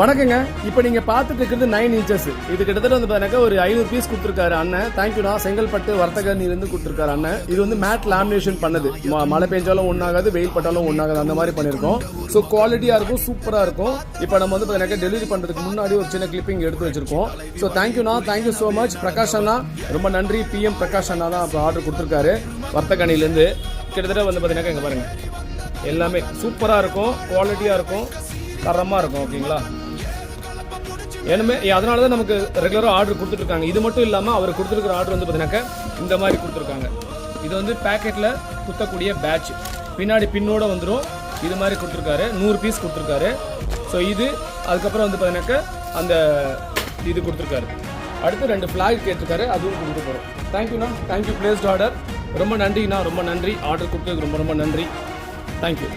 வணக்கங்க. இப்போ நீங்க பார்த்துட்டு இருக்கிறது நைன் இன்ச்சஸ் இது கிட்டத்தட்ட வந்து பாத்தீங்கன்னா ஒரு ஐநூறு பீஸ் கொடுத்துருக்காரு அண்ணன். தேங்க்யூடா செங்கல்பட்டு வர்த்தகனிலிருந்து கொடுத்துருக்காரு அண்ணன். இது வந்து மேட் லேமினேஷன் பண்ணது. ம- மழை பெஞ்சாலும் ஒன்றாகாது வெயில் பட்டாலும் ஒன்றாகாது அந்த மாதிரி பண்ணியிருக்கோம் ஸோ குவாலிட்டியாக இருக்கும் சூப்பராக இருக்கும். இப்போ நம்ம வந்து பார்த்தீங்கன்னா டெலிவரி பண்ணுறதுக்கு முன்னாடி ஒரு சின்ன கிளிப்பிங் எடுத்து வச்சிருக்கோம். ஸோ தேங்க்யூண்ணா thank you so much Prakash அண்ணா. ரொம்ப நன்றி. பிஎம் பிரகாஷ் அண்ணா தான் இப்போ ஆர்டர் கொடுத்துருக்காரு. வர்த்தகனிலேருந்து கிட்டத்தட்ட வந்து பார்த்தீங்கன்னா இங்கே பாருங்க. எல்லாமே சூப்பராக இருக்கும் குவாலிட்டியாக இருக்கும் தரமாக இருக்கும் ஓகேங்களா ஏனுமே அதனால தான் நமக்கு ரெகுலராக ஆர்டர் கொடுத்துட்ருக்காங்க. இது மட்டும் இல்லாமல் அவர் கொடுத்துருக்குற ஆர்டர் வந்து பார்த்தீங்கன்னாக்கா இந்த மாதிரி கொடுத்துருக்காங்க. இது வந்து பேக்கெட்டில் குத்தக்கூடிய பேட்ச் பின்னாடி பின்னோட வந்துடும் இது மாதிரி கொடுத்துருக்காரு. நூறு பீஸ் கொடுத்துருக்காரு. ஸோ இது அதுக்கப்புறம் வந்து பார்த்தீங்கன்னாக்கா அந்த இது கொடுத்துருக்காரு. அடுத்து ரெண்டு ஃப்ளாக் கேட்டிருக்காரு. அதுவும் கொடுத்து போகிறோம் தேங்க்யூண்ணா தேங்க்யூ பிளேஸ்ட் ஆர்டர் ரொம்ப நன்றிண்ணா. ரொம்ப நன்றி. ஆர்டர் கொடுத்ததுக்கு ரொம்ப ரொம்ப நன்றி. தேங்க்யூ